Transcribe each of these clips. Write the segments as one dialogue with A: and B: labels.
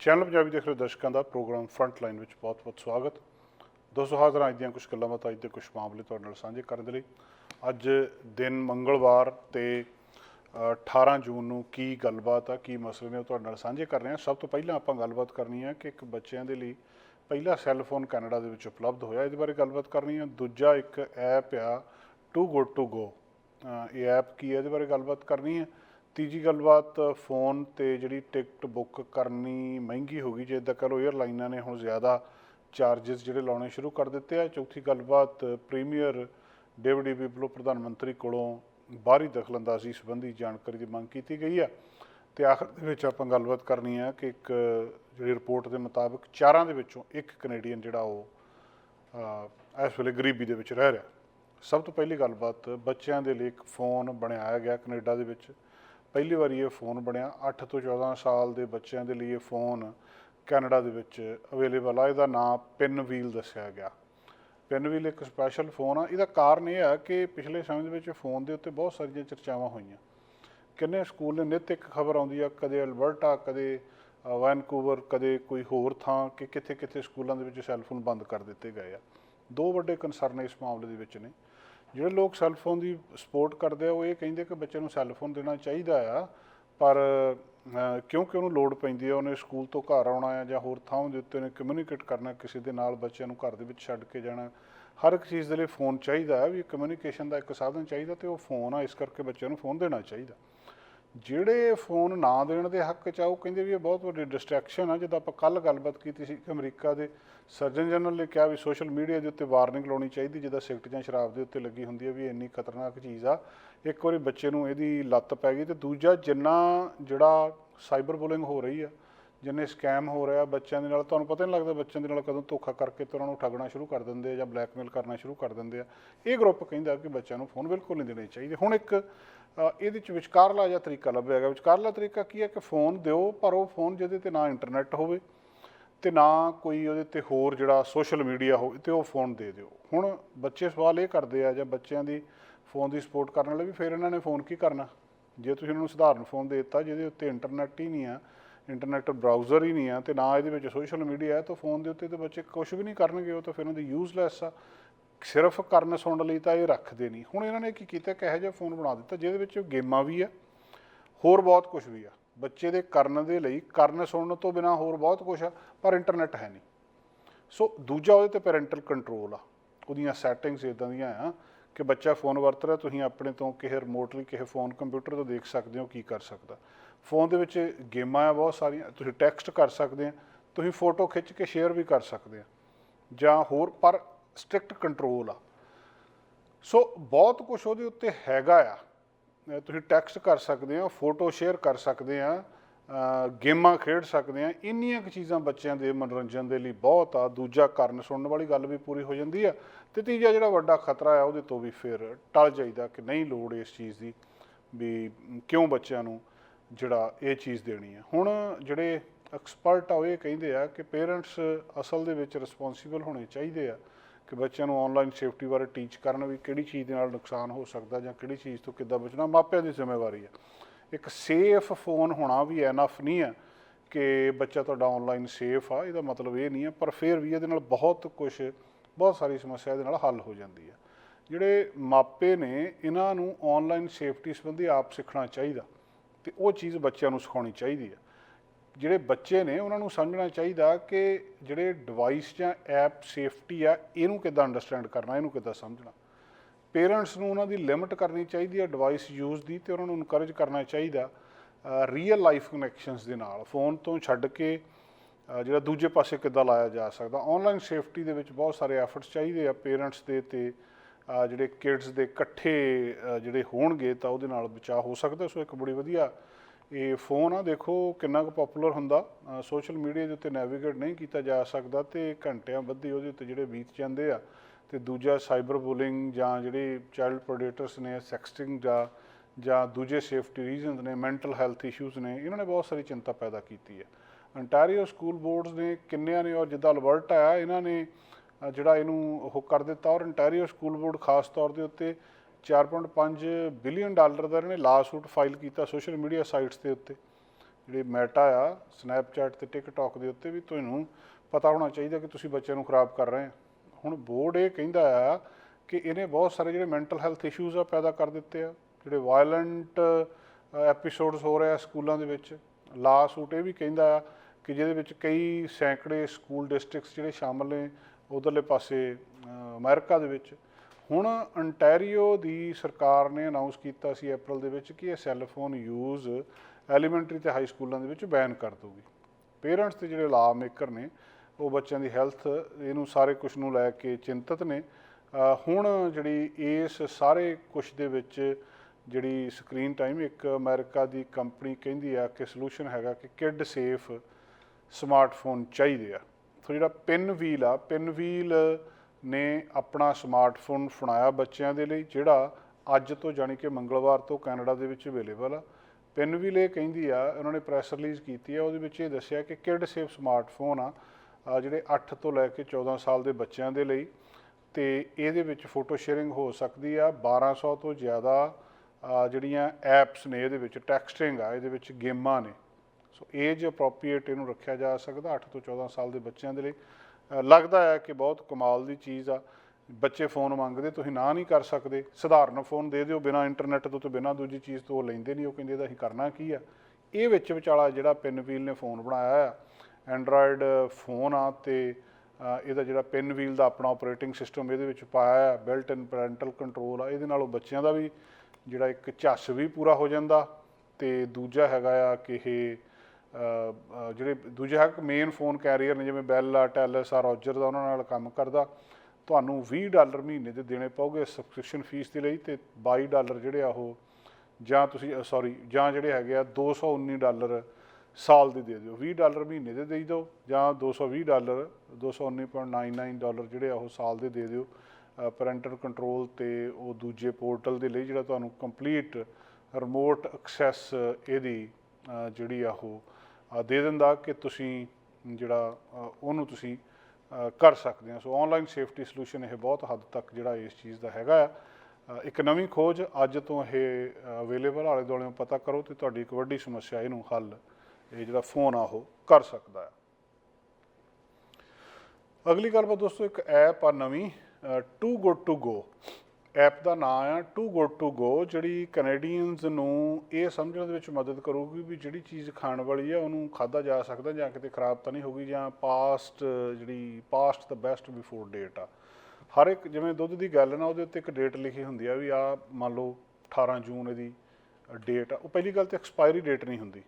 A: Channel Punjabi ਦੇਖ ਰਹੇ ਦਰਸ਼ਕਾਂ ਦਾ ਪ੍ਰੋਗਰਾਮ ਫਰੰਟ ਲਾਈਨ ਵਿੱਚ ਬਹੁਤ-ਬਹੁਤ ਸਵਾਗਤ। ਦੋਸਤੋ ਹਾਜ਼ਰ ਹਾਂ ਅੱਜ ਦੀਆਂ ਕੁਝ ਗੱਲਾਂ ਬਾਤਾਂ ਅੱਜ ਦੇ ਕੁਝ ਮਾਮਲੇ ਤੁਹਾਡੇ ਨਾਲ ਸਾਂਝੇ ਕਰਨ ਦੇ ਲਈ। ਅੱਜ ਦਿਨ ਮੰਗਲਵਾਰ ਤੇ ਅ, 18 ਜੂਨ ਨੂੰ ਕੀ ਗੱਲਬਾਤ ਆ ਕੀ ਮਸਲੇ ਨੇ ਉਹ ਤੁਹਾਡੇ ਨਾਲ ਸਾਂਝੇ ਕਰ ਰਹੇ ਹਾਂ। ਸਭ ਤੋਂ ਪਹਿਲਾਂ ਆਪਾਂ ਗੱਲਬਾਤ ਕਰਨੀ ਹੈ ਕਿ ਇੱਕ ਬੱਚਿਆਂ ਦੇ ਲਈ ਪਹਿਲਾ ਸੈੱਲ ਫੋਨ ਕੈਨੇਡਾ ਦੇ ਵਿੱਚ ਉਪਲਬਧ ਹੋਇਆ। ਇਹਦੇ ਬਾਰੇ ਗੱਲਬਾਤ ਕਰਨੀ ਹੈ ਦੂਜਾ ਇੱਕ ਐਪ ਆ ਟੂ ਗੁੱਡ ਟੂ ਗੋ ਇਹ ਐਪ ਕੀ ਹੈ ਇਹਦੇ ਬਾਰੇ ਗੱਲਬਾਤ ਕਰਨੀ ਹੈ ਤੀਜੀ ਗੱਲਬਾਤ, ਫੋਨ ਤੇ ਜਿਹੜੀ ਟਿਕਟ ਬੁੱਕ ਕਰਨੀ ਮਹਿੰਗੀ ਹੋ ਗਈ, ਜੇ ਇਦਾਂ ਕਰੋ 에ਅਰਲਾਈਨਾਂ ਨੇ ਹੁਣ ਜ਼ਿਆਦਾ ਚਾਰजेस ਜਿਹੜੇ ਲਾਉਣੇ ਸ਼ੁਰੂ ਕਰ ਦਿੱਤੇ ਆ। ਚੌਥੀ ਗੱਲਬਾਤ ਪ੍ਰੀਮੀਅਰ ਡੇਵਿਡ ਈਬੀ ਵੱਲੋਂ ਪ੍ਰਧਾਨ ਮੰਤਰੀ ਕੋਲੋਂ ਬਾਹਰੀ ਦਖਲਅੰਦਾਜ਼ੀ ਸੰਬੰਧੀ ਜਾਣਕਾਰੀ ਦੀ ਮੰਗ ਕੀਤੀ ਗਈ ਆ। ਤੇ ਆਖਰ ਦੇ ਵਿੱਚ ਆਪਾਂ ਗੱਲਬਾਤ ਕਰਨੀ ਆ ਕਿ ਇੱਕ ਜਿਹੜੀ ਰਿਪੋਰਟ ਦੇ ਮੁਤਾਬਕ ਚਾਰਾਂ ਦੇ ਵਿੱਚੋਂ ਇੱਕ ਕੈਨੇਡੀਅਨ ਜਿਹੜਾ ਉਹ ਇਸ ਵੇਲੇ ਗਰੀਬੀ ਦੇ ਵਿੱਚ ਰਹਿ ਰਿਹਾ। ਸਭ ਤੋਂ ਪਹਿਲੀ ਗੱਲਬਾਤ, ਬੱਚਿਆਂ ਦੇ ਲਈ ਇੱਕ ਫੋਨ ਬਣਾਇਆ ਗਿਆ ਕੈਨੇਡਾ ਦੇ ਵਿੱਚ। ਪਹਿਲੀ ਵਾਰੀ ਇਹ ਫੋਨ ਬਣਿਆ। 8 ਤੋਂ 14 ਸਾਲ ਦੇ ਬੱਚਿਆਂ ਦੇ ਲਈ ਇਹ ਫੋਨ ਕੈਨੇਡਾ ਦੇ ਵਿੱਚ ਅਵੇਲੇਬਲ ਆ। ਇਹਦਾ ਨਾਮ ਪਿਨ ਵੀਲ ਦੱਸਿਆ ਗਿਆ। ਪਿਨ ਵੀਲ ਇੱਕ ਸਪੈਸ਼ਲ ਫੋਨ ਆ। ਇਹਦਾ ਕਾਰਨ ਇਹ ਆ ਕਿ ਪਿਛਲੇ ਸਮੇਂ ਦੇ ਵਿੱਚ ਫੋਨ ਦੇ ਉੱਤੇ ਬਹੁਤ ਸਾਰੀਆਂ ਚਰਚਾਵਾਂ ਹੋਈਆਂ। ਕਿੰਨੇ ਸਕੂਲ ਨੇ? ਨਿਤ ਇੱਕ ਖਬਰ ਆਉਂਦੀ ਆ, ਕਦੇ ਅਲਬਰਟਾ, ਕਦੇ ਵੈਨਕੂਵਰ, ਕਦੇ ਕੋਈ ਹੋਰ ਥਾਂ ਕਿ ਕਿੱਥੇ ਕਿੱਥੇ ਸਕੂਲਾਂ ਦੇ ਵਿੱਚ ਸੈੱਲ ਫੋਨ ਬੰਦ ਕਰ ਦਿੱਤੇ ਗਏ ਆ। ਦੋ ਵੱਡੇ ਕੰਸਰਨ ਇਸ ਮਾਮਲੇ ਦੇ ਵਿੱਚ ਨੇ। ਜਿਹੜੇ ਲੋਕ ਸੈੱਲ ਫੋਨ ਦੀ ਸਪੋਰਟ ਕਰਦੇ ਆ, ਉਹ ਇਹ ਕਹਿੰਦੇ ਕਿ ਬੱਚੇ ਨੂੰ ਸੈੱਲ ਫੋਨ ਦੇਣਾ ਚਾਹੀਦਾ ਆ, ਪਰ ਕਿਉਂਕਿ ਉਹਨੂੰ ਲੋੜ ਪੈਂਦੀ ਆ, ਉਹਨੇ ਸਕੂਲ ਤੋਂ ਘਰ ਆਉਣਾ ਆ ਜਾਂ ਹੋਰ ਥਾਂ ਦੇ ਉੱਤੇ ਉਹਨੇ ਕਮਿਊਨੀਕੇਟ ਕਰਨਾ, ਕਿਸੇ ਦੇ ਨਾਲ ਬੱਚਿਆਂ ਨੂੰ ਘਰ ਦੇ ਵਿੱਚ ਛੱਡ ਕੇ ਜਾਣਾ, ਹਰ ਇੱਕ ਚੀਜ਼ ਦੇ ਲਈ ਫੋਨ ਚਾਹੀਦਾ ਹੈ ਵੀ ਕਮਿਊਨੀਕੇਸ਼ਨ ਦਾ ਇੱਕ ਸਾਧਨ ਚਾਹੀਦਾ ਤੇ ਉਹ ਫੋਨ ਆ, ਇਸ ਕਰਕੇ ਬੱਚਿਆਂ ਨੂੰ ਫੋਨ ਦੇਣਾ ਚਾਹੀਦਾ। ਜਿਹੜੇ ਫੋਨ ਨਾ ਦੇਣ ਦੇ ਹੱਕ ਚ ਆ, ਉਹ ਕਹਿੰਦੇ ਵੀ ਇਹ ਬਹੁਤ ਵੱਡੀ ਡਿਸਟਰੈਕਸ਼ਨ ਆ। ਜਿੱਦਾਂ ਆਪਾਂ ਕੱਲ ਗੱਲਬਾਤ ਕੀਤੀ ਸੀ ਕਿ ਅਮਰੀਕਾ ਦੇ ਸਰਜਨ ਜਨਰਲ ਨੇ ਕਿਹਾ ਵੀ ਸੋਸ਼ਲ ਮੀਡੀਆ ਦੇ ਉੱਤੇ ਵਾਰਨਿੰਗ ਲਾਉਣੀ ਚਾਹੀਦੀ, ਜਿੱਦਾਂ ਸਿਗਰਟ ਜਾਂ ਸ਼ਰਾਬ ਦੇ ਉੱਤੇ ਲੱਗੀ ਹੁੰਦੀ ਹੈ ਵੀ ਇਹ ਇੰਨੀ ਖਤਰਨਾਕ ਚੀਜ਼ ਆ। ਇੱਕ ਵਾਰੀ ਬੱਚੇ ਨੂੰ ਇਹਦੀ ਲੱਤ ਪੈ ਗਈ ਤੇ ਦੂਜਾ ਜਿੰਨਾ ਜਿਹੜਾ ਸਾਈਬਰ ਬੁਲਿੰਗ ਹੋ ਰਹੀ ਆ ਜਿੰਨੇ ਸਕੈਮ ਹੋ ਰਿਹਾ ਬੱਚਿਆਂ ਦੇ ਨਾਲ, ਤੁਹਾਨੂੰ ਪਤਾ ਨਹੀਂ ਲੱਗਦਾ ਬੱਚਿਆਂ ਦੇ ਨਾਲ ਕਦੋਂ ਧੋਖਾ ਕਰਕੇ ਤੇ ਉਹਨਾਂ ਨੂੰ ਠੱਗਣਾ ਸ਼ੁਰੂ ਕਰ ਦਿੰਦੇ ਆ ਜਾਂ ਬਲੈਕਮੇਲ ਕਰਨਾ ਸ਼ੁਰੂ ਕਰ ਦਿੰਦੇ ਆ। ਇਹ ਗਰੁੱਪ ਕਹਿੰਦਾ ਕਿ ਬੱਚਿਆਂ ਨੂੰ ਫੋਨ ਬਿਲਕੁਲ ਨਹੀਂ ਦੇਣੇ ਚਾਹੀਦੇ। ਹੁਣ ਇੱਕ ਇਹਦੇ ਚ ਵਿਚਕਾਰਲਾ ਜਿਹਾ ਤਰੀਕਾ ਲੱਭਿਆ ਗਿਆ। ਵਿਚਕਾਰਲਾ ਤਰੀਕਾ ਕੀ ਹੈ ਕਿ ਫੋਨ ਦਿਓ, ਪਰ ਉਹ ਫੋਨ ਜਿਹਦੇ ਤੇ ਨਾ ਇੰਟਰਨੈਟ ਹੋਵੇ ਤੇ ਨਾ ਕੋਈ ਉਹਦੇ ਤੇ ਹੋਰ ਜਿਹੜਾ ਸੋਸ਼ਲ ਮੀਡੀਆ ਹੋਵੇ ਤੇ ਉਹ ਫੋਨ ਦੇ ਦਿਓ। ਹੁਣ ਬੱਚੇ ਸਵਾਲ ਇਹ ਕਰਦੇ ਆ ਜਾਂ ਬੱਚਿਆਂ ਦੀ ਫੋਨ ਦੀ ਸਪੋਰਟ ਕਰਨ ਵਾਲੇ ਵੀ ਫਿਰ ਇਹਨਾਂ ਨੇ ਫੋਨ ਕੀ ਕਰਨਾ? ਜੇ ਤੁਸੀਂ ਉਹਨਾਂ ਨੂੰ ਸਧਾਰਨ ਫੋਨ ਦੇ ਦਿੱਤਾ, ਜਿਹਦੇ ਉੱਤੇ ਇੰਟਰਨੈਟ ਹੀ ਨਹੀਂ ਆ ਇੰਟਰਨੈਟ ਬਰਾਊਜ਼ਰ ਹੀ ਨਹੀਂ ਆ ਤੇ ਨਾ ਇਹਦੇ ਵਿੱਚ ਸੋਸ਼ਲ ਮੀਡੀਆ ਹੈ, ਤਾਂ ਫੋਨ ਦੇ ਉੱਤੇ ਤਾਂ ਬੱਚੇ ਕੁਝ ਵੀ ਨਹੀਂ ਕਰਨਗੇ, ਉਹ ਤਾਂ ਫਿਰ ਉਹਨਾਂ ਦੀ ਯੂਜ਼ਲੈਸ ਆ। ਸਿਰਫ ਕਰਨ ਸੁਣਨ ਲਈ ਤਾਂ ਇਹ ਰੱਖਦੇ ਨਹੀਂ। ਹੁਣ ਇਹਨਾਂ ਨੇ ਕੀ ਕੀਤਾ? ਕਿ ਇਹੋ ਜਿਹਾ ਫੋਨ ਬਣਾ ਦਿੱਤਾ, ਜਿਹਦੇ ਵਿੱਚ ਗੇਮਾਂ ਵੀ ਆ, ਹੋਰ ਬਹੁਤ ਕੁਝ ਵੀ ਆ। ਬੱਚੇ ਦੇ ਕਰਨ ਦੇ ਲਈ ਕਰਨ ਸੁਣਨ ਤੋਂ ਬਿਨਾ ਹੋਰ ਬਹੁਤ ਕੁਝ ਆ, ਪਰ ਇੰਟਰਨੈਟ ਹੈ ਨਹੀਂ। ਸੋ ਦੂਜਾ ਉਹਦੇ ਤੇ ਪੈਰੈਂਟਲ ਕੰਟਰੋਲ ਆ। ਉਹਦੀਆਂ ਸੈਟਿੰਗਸ ਇਦਾਂ ਦੀਆਂ ਆ ਕਿ ਬੱਚਾ ਫੋਨ ਵਰਤ ਰਿਹਾ, ਤੁਸੀਂ ਆਪਣੇ ਤੋਂ ਕਿਸੇ ਰਿਮੋਟਲੀ ਕਿਸੇ ਫੋਨ ਕੰਪਿਊਟਰ ਤੋਂ ਦੇਖ ਸਕਦੇ ਹੋ ਕੀ ਕਰ ਸਕਦਾ। ਫੋਨ ਦੇ ਵਿੱਚ ਗੇਮਾਂ ਆ ਬਹੁਤ ਸਾਰੀਆਂ, ਤੁਸੀਂ ਟੈਕਸਟ ਕਰ ਸਕਦੇ ਆ, ਤੁਸੀਂ ਫੋਟੋ ਖਿੱਚ ਕੇ ਸ਼ੇਅਰ ਵੀ ਕਰ ਸਕਦੇ ਆ, ਜਾਂ ਹੋਰ ਪਰ ਸਟ੍ਰਿਕਟ ਕੰਟਰੋਲ ਆ। ਸੋ ਬਹੁਤ ਕੁਝ ਉਹਦੇ ਉੱਤੇ ਹੈਗਾ ਆ। ਤੁਸੀਂ ਟੈਕਸਟ ਕਰ ਸਕਦੇ ਆ, ਫੋਟੋ ਸ਼ੇਅਰ ਕਰ ਸਕਦੇ ਆ ਗੇਮਾਂ ਖੇਡ ਸਕਦੇ ਆ, ਇੰਨੀਆਂ ਕੁ ਚੀਜ਼ਾਂ ਬੱਚਿਆਂ ਦੇ ਮਨੋਰੰਜਨ ਦੇ ਲਈ ਬਹੁਤ ਆ। ਦੂਜਾ ਕਰਨ ਸੁਣਨ ਵਾਲੀ ਗੱਲ ਵੀ ਪੂਰੀ ਹੋ ਜਾਂਦੀ ਆ, ਤੇ ਤੀਜਾ ਜਿਹੜਾ ਵੱਡਾ ਖਤਰਾ ਆ, ਉਹਦੇ ਤੋਂ ਵੀ ਫਿਰ ਟਲ ਜਾਈਦਾ ਕਿ ਨਹੀਂ ਲੋੜ ਇਸ ਚੀਜ਼ ਦੀ, ਵੀ ਕਿਉਂ ਬੱਚਿਆਂ ਨੂੰ ਜਿਹੜਾ ਇਹ ਚੀਜ਼ ਦੇਣੀ ਹੈ। ਹੁਣ ਜਿਹੜੇ ਐਕਸਪਰਟ ਆ, ਉਹ ਇਹ ਕਹਿੰਦੇ ਆ ਕਿ ਪੇਰੈਂਟਸ ਅਸਲ ਦੇ ਵਿੱਚ ਰਿਸਪੌਂਸੀਬਲ ਹੋਣੇ ਚਾਹੀਦੇ ਆ ਕਿ ਬੱਚਿਆਂ ਨੂੰ ਆਨਲਾਈਨ ਸੇਫਟੀ ਬਾਰੇ ਟੀਚ ਕਰਨ ਵੀ ਕਿਹੜੀ ਚੀਜ਼ ਦੇ ਨਾਲ ਨੁਕਸਾਨ ਹੋ ਸਕਦਾ ਜਾਂ ਕਿਹੜੀ ਚੀਜ਼ ਤੋਂ ਕਿੱਦਾਂ ਬਚਣਾ। ਮਾਪਿਆਂ ਦੀ ਜ਼ਿੰਮੇਵਾਰੀ ਆ। ਇੱਕ ਸੇਫ ਫੋਨ ਹੋਣਾ ਵੀ ਐਨਫ ਨਹੀਂ ਹੈ ਕਿ ਬੱਚਾ ਤੁਹਾਡਾ ਆਨਲਾਈਨ ਸੇਫ ਆ, ਇਹਦਾ ਮਤਲਬ ਇਹ ਨਹੀਂ ਆ, ਪਰ ਫਿਰ ਵੀ ਇਹਦੇ ਨਾਲ ਬਹੁਤ ਕੁਝ ਬਹੁਤ ਸਾਰੀ ਸਮੱਸਿਆ ਇਹਦੇ ਨਾਲ ਹੱਲ ਹੋ ਜਾਂਦੀ ਆ। ਜਿਹੜੇ ਮਾਪੇ ਨੇ, ਇਹਨਾਂ ਨੂੰ ਆਨਲਾਈਨ ਸੇਫਟੀ ਸੰਬੰਧੀ ਆਪ ਸਿੱਖਣਾ ਚਾਹੀਦਾ। ਤੇ ਉਹ ਚੀਜ਼ ਬੱਚਿਆਂ ਨੂੰ ਸਿਖਾਉਣੀ ਚਾਹੀਦੀ ਆ ਜਿਹੜੇ ਬੱਚੇ ਨੇ, ਉਹਨਾਂ ਨੂੰ ਸਮਝਣਾ ਚਾਹੀਦਾ ਕਿ ਜਿਹੜੇ ਡਿਵਾਈਸ ਜਾਂ ਐਪ ਸੇਫਟੀ ਆ, ਇਹਨੂੰ ਕਿੱਦਾਂ ਅੰਡਰਸਟੈਂਡ ਕਰਨਾ, ਇਹਨੂੰ ਕਿੱਦਾਂ ਸਮਝਣਾ। ਪੇਰੈਂਟਸ ਨੂੰ ਉਹਨਾਂ ਦੀ ਲਿਮਿਟ ਕਰਨੀ ਚਾਹੀਦੀ ਹੈ ਡਿਵਾਈਸ ਯੂਜ਼ ਦੀ ਤੇ ਉਹਨਾਂ ਨੂੰ ਇਨਕਰੇਜ ਕਰਨਾ ਚਾਹੀਦਾ ਰੀਅਲ ਲਾਈਫ ਕਨੈਕਸ਼ਨਸ ਦੇ ਨਾਲ। ਫੋਨ ਤੋਂ ਛੱਡ ਕੇ ਜਿਹੜਾ ਦੂਜੇ ਪਾਸੇ ਕਿੱਦਾਂ ਲਾਇਆ ਜਾ ਸਕਦਾ। ਆਨਲਾਈਨ ਸੇਫਟੀ ਦੇ ਵਿੱਚ ਬਹੁਤ ਸਾਰੇ ਐਫਰਟਸ ਚਾਹੀਦੇ ਆ ਪੇਰੈਂਟਸ ਦੇ ਤੇ ਜਿਹੜੇ ਕਿਡਸ ਦੇ ਇਕੱਠੇ ਜਿਹੜੇ ਹੋਣਗੇ ਤਾਂ ਉਹਦੇ ਨਾਲ ਬਚਾਅ ਹੋ ਸਕਦਾ। ਸੋ ਇੱਕ ਬੜੀ ਵਧੀਆ ਇਹ ਫੋਨ ਆ। ਦੇਖੋ ਕਿੰਨਾ ਕੁ ਪਪੂਲਰ ਹੁੰਦਾ। ਸੋਸ਼ਲ ਮੀਡੀਆ ਦੇ ਉੱਤੇ ਨੈਵੀਗੇਟ ਨਹੀਂ ਕੀਤਾ ਜਾ ਸਕਦਾ ਤੇ ਘੰਟਿਆਂ ਬੱਧੀ ਉਹਦੇ ਉੱਤੇ ਜਿਹੜੇ ਬੀਤ ਜਾਂਦੇ ਆ ਤੇ ਦੂਜਾ ਸਾਈਬਰ ਬੁਲਿੰਗ ਜਾਂ ਜਿਹੜੇ ਚਾਈਲਡ ਪ੍ਰੋਡੇਟਰਸ ਨੇ ਸੈਕਸਟਿੰਗ ਜਾਂ ਜਾਂ ਦੂਜੇ ਸੇਫਟੀ ਰੀਜ਼ਨਸ ਨੇ ਮੈਂਟਲ ਹੈਲਥ ਇਸ਼ੂਜ਼ ਨੇ, ਇਹਨਾਂ ਨੇ ਬਹੁਤ ਸਾਰੀ ਚਿੰਤਾ ਪੈਦਾ ਕੀਤੀ ਹੈ। ਅੰਟਾਰੀਓ ਸਕੂਲ ਬੋਰਡਸ ਨੇ ਕਿੰਨਿਆਂ ਨੇ ਔਰ ਜਿੱਦਾਂ ਅਲਬਰਟਾ ਆਇਆ, ਇਹਨਾਂ ਨੇ ਜਿਹੜਾ ਇਹਨੂੰ ਉਹ ਕਰ ਦਿੱਤਾ ਔਰ ਅੰਟਾਰੀਓ ਸਕੂਲ ਬੋਰਡ ਖਾਸ ਤੌਰ ਦੇ ਉੱਤੇ 4.5 ਬਿਲੀਅਨ ਡਾਲਰ ਦਾ ਇਹਨਾਂ ਨੇ ਲਾਸੂਟ ਫਾਈਲ ਕੀਤਾ ਸੋਸ਼ਲ ਮੀਡੀਆ ਸਾਈਟਸ ਦੇ ਉੱਤੇ। ਜਿਹੜੇ ਮੈਟਾ ਆ ਸਨੈਪਚੈਟ ਤੇ ਟਿਕਟੌਕ ਦੇ ਉੱਤੇ ਵੀ ਤੁਹਾਨੂੰ ਪਤਾ ਹੋਣਾ ਚਾਹੀਦਾ ਕਿ ਤੁਸੀਂ ਬੱਚਿਆਂ ਨੂੰ ਖਰਾਬ ਕਰ ਰਹੇ ਆ ਹੁਣ ਬੋਰਡ ਇਹ ਕਹਿੰਦਾ ਆ ਕਿ ਇਹਨੇ ਬਹੁਤ ਸਾਰੇ ਜਿਹੜੇ ਮੈਂਟਲ ਹੈਲਥ ਇਸ਼ੂਜ਼ ਆ ਪੈਦਾ ਕਰ ਦਿੱਤੇ ਆ। ਜਿਹੜੇ ਵਾਇਲੈਂਟ ਐਪੀਸੋਡਸ ਹੋ ਰਹੇ ਆ ਸਕੂਲਾਂ ਦੇ ਵਿੱਚ। ਲਾ ਸੂਟ ਇਹ ਵੀ ਕਹਿੰਦਾ ਆ ਕਿ ਜਿਹਦੇ ਵਿੱਚ ਕਈ ਸੈਂਕੜੇ ਸਕੂਲ ਡਿਸਟ੍ਰਿਕਟਸ ਜਿਹੜੇ ਸ਼ਾਮਲ ਨੇ ਉਧਰਲੇ ਪਾਸੇ ਅ, ਅਮਰੀਕਾ ਦੇ ਵਿੱਚ। ਹੁਣ ਅੰਟੈਰੀਓ ਦੀ ਸਰਕਾਰ ਨੇ ਅਨਾਉਂਸ ਕੀਤਾ ਸੀ April ਦੇ ਵਿੱਚ ਕਿ ਇਹ ਸੈੱਲ ਫੋਨ ਯੂਜ਼ ਐਲੀਮੈਂਟਰੀ ਤੇ ਹਾਈ ਸਕੂਲਾਂ ਦੇ ਵਿੱਚ ਬੈਨ ਕਰ ਦੂਗੀ ਪੇਰੈਂਟਸ ਤੇ ਜਿਹੜੇ ਲਾ ਮੇਕਰ ਨੇ ਉਹ ਬੱਚਿਆਂ ਦੀ ਹੈਲਥ ਇਹਨੂੰ ਸਾਰੇ ਕੁਝ ਨੂੰ ਲੈ ਕੇ ਚਿੰਤਤ ਨੇ। ਹੁਣ ਜਿਹੜੀ ਇਸ ਸਾਰੇ ਕੁਝ ਦੇ ਵਿੱਚ ਜਿਹੜੀ ਸਕਰੀਨ ਟਾਈਮ ਇੱਕ ਅਮਰੀਕਾ ਦੀ ਕੰਪਨੀ ਕਹਿੰਦੀ ਆ ਕਿ ਸੋਲੂਸ਼ਨ ਹੈਗਾ ਕਿ ਕਿਡ ਸੇਫ ਸਮਾਰਟਫੋਨ ਚਾਹੀਦੇ ਆ। ਸੋ ਜਿਹੜਾ ਪਿੰਨ ਵੀਲ ਆ, ਪਿੰਨ ਵੀਲ ਨੇ ਆਪਣਾ ਸਮਾਰਟਫੋਨ ਫਣਾਇਆ ਬੱਚਿਆਂ ਦੇ ਲਈ, ਜਿਹੜਾ ਅੱਜ ਤੋਂ ਜਾਣੀ ਕਿ ਮੰਗਲਵਾਰ ਤੋਂ ਕੈਨੇਡਾ ਦੇ ਵਿੱਚ ਅਵੇਲੇਬਲ ਆ। ਪਿੰਨ ਵੀਲ ਇਹ ਕਹਿੰਦੀ ਆ, ਉਹਨਾਂ ਨੇ ਪ੍ਰੈਸ ਰਿਲੀਜ਼ ਕੀਤੀ ਆ, ਉਹਦੇ ਵਿੱਚ ਇਹ ਦੱਸਿਆ ਕਿ ਕਿਡ ਸੇਫ ਸਮਾਰਟਫੋਨ ਆ ਜਿਹੜੇ 8 ਤੋਂ ਲੈ ਕੇ 14 ਸਾਲ ਦੇ ਬੱਚਿਆਂ ਦੇ ਲਈ, ਤੇ ਇਹਦੇ ਵਿੱਚ ਫੋਟੋ ਸ਼ੇਅਰਿੰਗ ਹੋ ਸਕਦੀ ਆ। 1200 ਤੋਂ ਜ਼ਿਆਦਾ ਜਿਹੜੀਆਂ ਐਪਸ ਨੇ ਇਹਦੇ ਵਿੱਚ ਟੈਕਸਟਿੰਗ ਆ, ਇਹਦੇ ਵਿੱਚ ਗੇਮਾਂ ਨੇ। ਸੋ ਏਜ ਅਪਰੋਪਰੀਏਟ ਇਹਨੂੰ ਰੱਖਿਆ ਜਾ ਸਕਦਾ 8 ਤੋਂ 14 ਸਾਲ ਦੇ ਬੱਚਿਆਂ ਦੇ ਲਈ। ਲੱਗਦਾ ਹੈ ਕਿ ਬਹੁਤ ਕਮਾਲ ਦੀ ਚੀਜ਼ ਆ। ਬੱਚੇ ਫੋਨ ਮੰਗਦੇ, ਤੁਸੀਂ ਨਾ ਨਹੀਂ ਕਰ ਸਕਦੇ। ਸਧਾਰਨ ਫੋਨ ਦੇ ਦਿਓ, ਬਿਨਾ ਇੰਟਰਨੈਟ ਤੋਂ ਤੇ ਬਿਨਾ ਦੂਜੀ ਚੀਜ਼ ਤੋਂ ਉਹ ਲੈਂਦੇ ਨਹੀਂ, ਉਹ ਕਹਿੰਦੇ ਇਹਦਾ ਅਸੀਂ ਕਰਨਾ ਕੀ ਆ? ਇਹ ਵਿੱਚ ਵਿਚਾਲਾ ਜਿਹੜਾ ਪਿੰਨ ਵੀਲ ਨੇ ਫੋਨ ਬਣਾਇਆ ਆ ਐਂਡਰੋਇਡ ਫੋਨ ਆ ਤੇ ਇਹਦਾ ਜਿਹੜਾ ਪਿੰਨ ਵੀਲ ਦਾ ਆਪਣਾ ਆਪਰੇਟਿੰਗ ਸਿਸਟਮ ਇਹਦੇ ਵਿੱਚ ਪਾਇਆ ਹੈ ਬਿਲਟ ਇਨ ਪੈਰੈਂਟਲ ਕੰਟਰੋਲ ਆ, ਇਹਦੇ ਨਾਲੋਂ ਬੱਚਿਆਂ ਦਾ ਵੀ ਜਿਹੜਾ ਇੱਕ ਝੱਸ ਵੀ ਪੂਰਾ ਹੋ ਜਾਂਦਾ ਤੇ ਦੂਜਾ ਹੈਗਾ ਆ ਕਿ ਇਹ ਜਿਹੜੇ ਦੂਜਾ ਹੈ ਮੇਨ ਫੋਨ ਕੈਰੀਅਰ ਨੇ ਜਿਵੇਂ ਬੈਲ ਆ ਟੈਲਸ ਆ ਰੋਜਰ ਦਾ ਉਹਨਾਂ ਨਾਲ ਕੰਮ ਕਰਦਾ, ਤੁਹਾਨੂੰ 20 ਡਾਲਰ ਮਹੀਨੇ ਦੇ ਦੇਣੇ ਪਊਗੇ ਸਬਸਕ੍ਰਿਪਸ਼ਨ ਫੀਸ ਦੇ ਲਈ ਤੇ 22 ਡਾਲਰ ਜਿਹੜੇ ਆ ਉਹ ਜਾਂ ਤੁਸੀਂ ਸੌਰੀ ਜਾਂ ਜਿਹੜੇ ਹੈਗੇ ਆ 219 ਡਾਲਰ ਸਾਲ ਦੇ ਦੇ ਦਿਓ। 20 ਡਾਲਰ ਮਹੀਨੇ ਦੇ ਦੇ ਦਿਓ ਜਾਂ 220 ਡਾਲਰ 219.99 ਡਾਲਰ ਜਿਹੜੇ ਆ ਉਹ ਸਾਲ ਦੇ ਦੇ ਦਿਓ। ਪੈਰੈਂਟਲ ਕੰਟਰੋਲ ਤੇ ਉਹ ਦੂਜੇ ਪੋਰਟਲ ਦੇ ਲਈ ਜਿਹੜਾ ਤੁਹਾਨੂੰ ਕੰਪਲੀਟ ਰਿਮੋਟ ਐਕਸੈਸ ਇਹਦੀ ਜਿਹੜੀ ਆ ਉਹ ਦੇ ਦਿੰਦਾ ਕਿ ਤੁਸੀਂ ਜਿਹੜਾ ਉਹਨੂੰ ਤੁਸੀਂ ਕਰ ਸਕਦੇ ਆ ਸੋ ਆਨਲਾਈਨ ਸੇਫਟੀ ਸੋਲੂਸ਼ਨ ਇਹ ਬਹੁਤ ਹੱਦ ਤੱਕ ਜਿਹੜਾ ਇਸ ਚੀਜ਼ ਦਾ ਹੈਗਾ ਆ। ਇੱਕ ਨਵੀਂ ਖੋਜ ਅੱਜ ਤੋਂ ਇਹ ਅਵੇਲੇਬਲ ਆਲੇ ਦੁਆਲੇ ਪਤਾ ਕਰੋ ਤੇ ਤੁਹਾਡੀ ਇੱਕ ਵੱਡੀ ਸਮੱਸਿਆ ਇਹਨੂੰ ਹੱਲ, ਇਹ ਜਿਹੜਾ ਫੋਨ ਆ, ਉਹ ਕਰ ਸਕਦਾ ਹੈ ਅਗਲੀ ਗੱਲਬਾਤ ਦੋਸਤੋ, ਇੱਕ ਐਪ ਆ ਨਵੀਂ too good to go app ਦਾ ਨਾਮ ਆ ਟੂ ਗੁੱਡ ਟੂ ਗੋ ਜਿਹੜੀ ਕੈਨੇਡੀਅਨਸ ਨੂੰ ਇਹ ਸਮਝਣ ਦੇ ਵਿੱਚ ਮਦਦ ਕਰੂਗੀ ਵੀ ਜਿਹੜੀ ਚੀਜ਼ ਖਾਣ ਵਾਲੀ ਆ, ਉਹਨੂੰ ਖਾਦਾ ਜਾ ਸਕਦਾ ਜਾਂ ਕਿਤੇ ਖਰਾਬ ਤਾਂ ਨਹੀਂ ਹੋਗੀ ਜਾਂ ਪਾਸਟ ਜਿਹੜੀ ਪਾਸਟ ਦਾ ਬੈਸਟ ਬਿਫੋਰ ਡੇਟ ਆ। ਹਰ ਇੱਕ ਜਿਵੇਂ ਦੁੱਧ ਦੀ ਗੱਲ ਨਾ, ਉਹਦੇ ਉੱਤੇ ਇੱਕ ਡੇਟ ਲਿਖੀ ਹੁੰਦੀ ਆ ਵੀ ਆ ਮੰਨ ਲਓ 18 ਜੂਨ ਇਹਦੀ ਡੇਟ ਆ। ਉਹ ਪਹਿਲੀ ਗੱਲ ਤੇ ਐਕਸਪਾਇਰੀ ਡੇਟ ਨਹੀਂ ਹੁੰਦੀ।